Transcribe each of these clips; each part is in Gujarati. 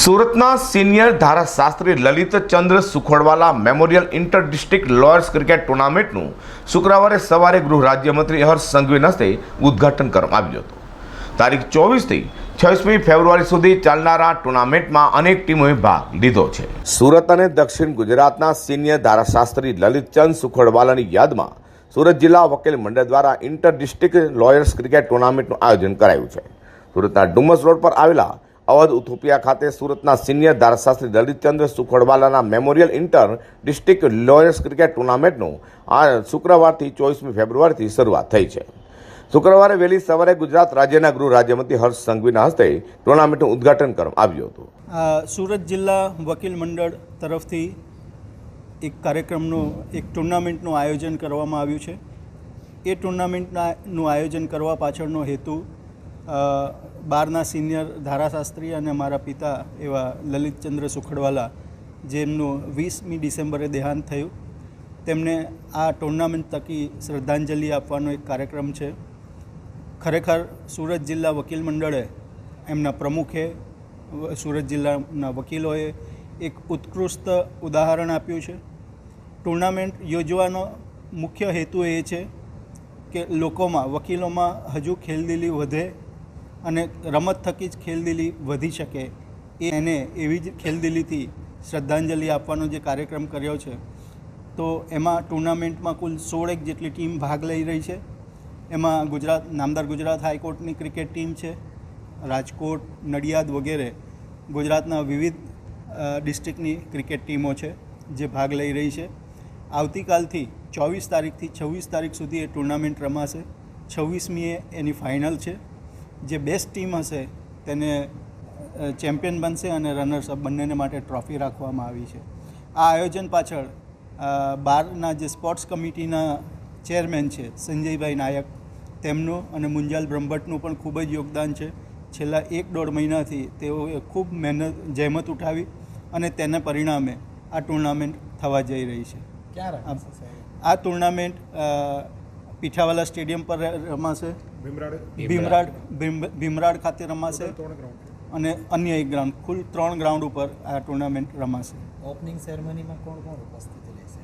સુરતના senior ધારાશાસ્ત્રી Lalit Chandra Sukhadwala memorial inter district lawyers cricket ટુર્નામેન્ટનું શુક્રવારે સવારે ગૃહ રાજ્યમંત્રી હર્ષ સંઘવીના હસ્તે ઉદ્ઘાટન કરવામાં આવ્યું હતું. તારીખ ચોવીસથી છવ્વીસમી ફેબ્રુઆરી સુધી ચાલનારા ટુર્નામેન્ટમાં અનેક ટીમોએ ભાગ લીધો છે. સુરત અને દક્ષિણ ગુજરાતના સિનિયર ધારાશાસ્ત્રી લલિતચંદ સુખડવાલાની યાદમાં સુરત જિલ્લા વકીલ મંડળ દ્વારા ઇન્ટર ડિસ્ટ્રિક્ટ લોયર્સ ક્રિકેટ ટુર્નામેન્ટનું આયોજન કરાયું છે. સુરતના ડુમસ રોડ પર આવેલા અવધ ઉથુપિયા ખાતે સુરતના સિનિયર ધારાશાસ્ત્રી Lalitchandra સુખડવાલાના memorial inter district lawyers cricket ટુર્નામેન્ટનું આ શુક્રવારથી ચોવીસમી ફેબ્રુઆરીથી શરૂઆત થઈ છે. શુક્રવારે વહેલી સવારે ગુજરાત રાજ્યના ગૃહ રાજ્યમંત્રી હર્ષ સંઘવીના હસ્તે ટુર્નામેન્ટનું ઉદ્ઘાટન કરવામાં આવ્યું હતું. સુરત જિલ્લા વકીલ મંડળ તરફથી એક કાર્યક્રમનું, એક ટુર્નામેન્ટનું આયોજન કરવામાં આવ્યું છે. એ ટુર્નામેન્ટના આયોજન કરવા પાછળનો હેતુ બારના સિનિયર ધારાશાસ્ત્રી અને મારા પિતા એવા લલિતચંદ્ર સુખડવાલા, જેમનું વીસમી ડિસેમ્બરે દેહાંત થયું. તેમને આ ટુર્નામેન્ટ તકી શ્રદ્ધાંજલિ આપવાનો એક કાર્યક્રમ છે. ખરેખર સુરત જિલ્લા વકીલ મંડળે એમના પ્રમુખે, સુરત જિલ્લાના વકીલોએ એક ઉત્કૃષ્ટ ઉદાહરણ આપ્યું છે. ટુર્નામેન્ટ યોજવાનો મુખ્ય હેતુ એ છે કે લોકોમાં, વકીલોમાં હજુ ખેલદિલી વધે અને રમત થકી જ ખેલદિલી વધી શકે એ એને એવી જ ખેલદિલીથી શ્રદ્ધાંજલિ આપવાનો જે કાર્યક્રમ કર્યો છે. તો એમાં ટુર્નામેન્ટમાં કુલ સોળેક જેટલી ટીમ ભાગ લઈ રહી છે. એમાં ગુજરાત, નામદાર ગુજરાત હાઈકોર્ટની ક્રિકેટ ટીમ છે, રાજકોટ, નડિયાદ વગેરે ગુજરાતના વિવિધ ડિસ્ટ્રિક્ટની ક્રિકેટ ટીમો છે જે ભાગ લઈ રહી છે. આવતીકાલથી ચોવીસ તારીખથી છવ્વીસ તારીખ સુધી એ ટુર્નામેન્ટ રમાશે. છવ્વીસમીએ એની ફાઇનલ છે. જે બેસ્ટ ટીમ હશે તેને ચેમ્પિયન બનશે અને રનર્સ અપ બંનેને માટે ટ્રોફી રાખવામાં આવી છે. આ આયોજન પાછળ બારના જે સ્પોર્ટ્સ કમિટીના ચેરમેન છે સંજયભાઈ નાયક તેમનું અને મુંજાલ બ્રહ્મભટ્ટનું પણ ખૂબ જ યોગદાન છે. છેલ્લા એક દોઢ મહિનાથી તેઓએ ખૂબ મહેનત જહેમત ઉઠાવી અને તેને પરિણામે આ ટુર્નામેન્ટ થવા જઈ રહી છે. આ- ટુર્નામેન્ટ પીઠાવાલા સ્ટેડિયમ પર રમાશે. ભીમરાડ. ભીમરાડ ખાતે રમાશે. અને અન્ય એક ગ્રાઉન્ડ કુલ ત્રણ ગ્રાઉન્ડ ઉપર આ ટુર્નામેન્ટ રમાશે. ઓપનિંગ સેરેમનીમાં કોણ કોણ ઉપસ્થિત રહેશે?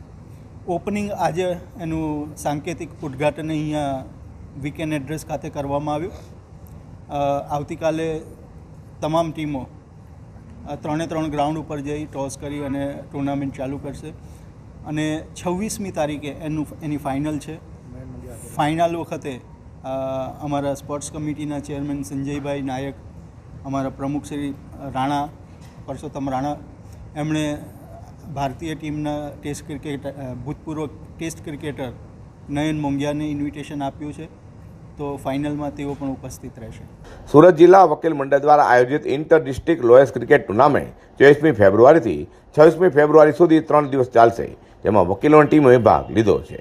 ઓપનિંગ આજે એનું સાંકેતિક ઉદ્ઘાટન અહીંયા વીકેન્ડ એડ્રેસ ખાતે કરવામાં આવ્યું. આવતીકાલે તમામ ટીમો ત્રણે ત્રણ ગ્રાઉન્ડ ઉપર જઈ ટોસ કરી અને ટુર્નામેન્ટ ચાલુ કરશે. અને છવ્વીસમી તારીખે એનું એની ફાઇનલ છે. ફાઇનલ વખતે અમારા સ્પોર્ટ્સ કમિટીના ચેરમેન સંજયભાઈ નાયક, અમારા પ્રમુખ શ્રી રાણા, પરસોત્તમ રાણા, એમણે ભારતીય ટીમના ટેસ્ટ ક્રિકેટ ભૂતપૂર્વ ટેસ્ટ ક્રિકેટર નયન મોંઘિયાને ઇન્વિટેશન આપ્યું છે. તો ફાઇનલમાં તેઓ પણ ઉપસ્થિત રહેશે. સુરત જિલ્લા વકીલ મંડળ દ્વારા આયોજિત inter district lawyers cricket tournament ચોવીસમી ફેબ્રુઆરીથી છવ્વીસમી ફેબ્રુઆરી સુધી ત્રણ દિવસ ચાલશે, જેમાં વકીલોની ટીમોએ ભાગ લીધો છે.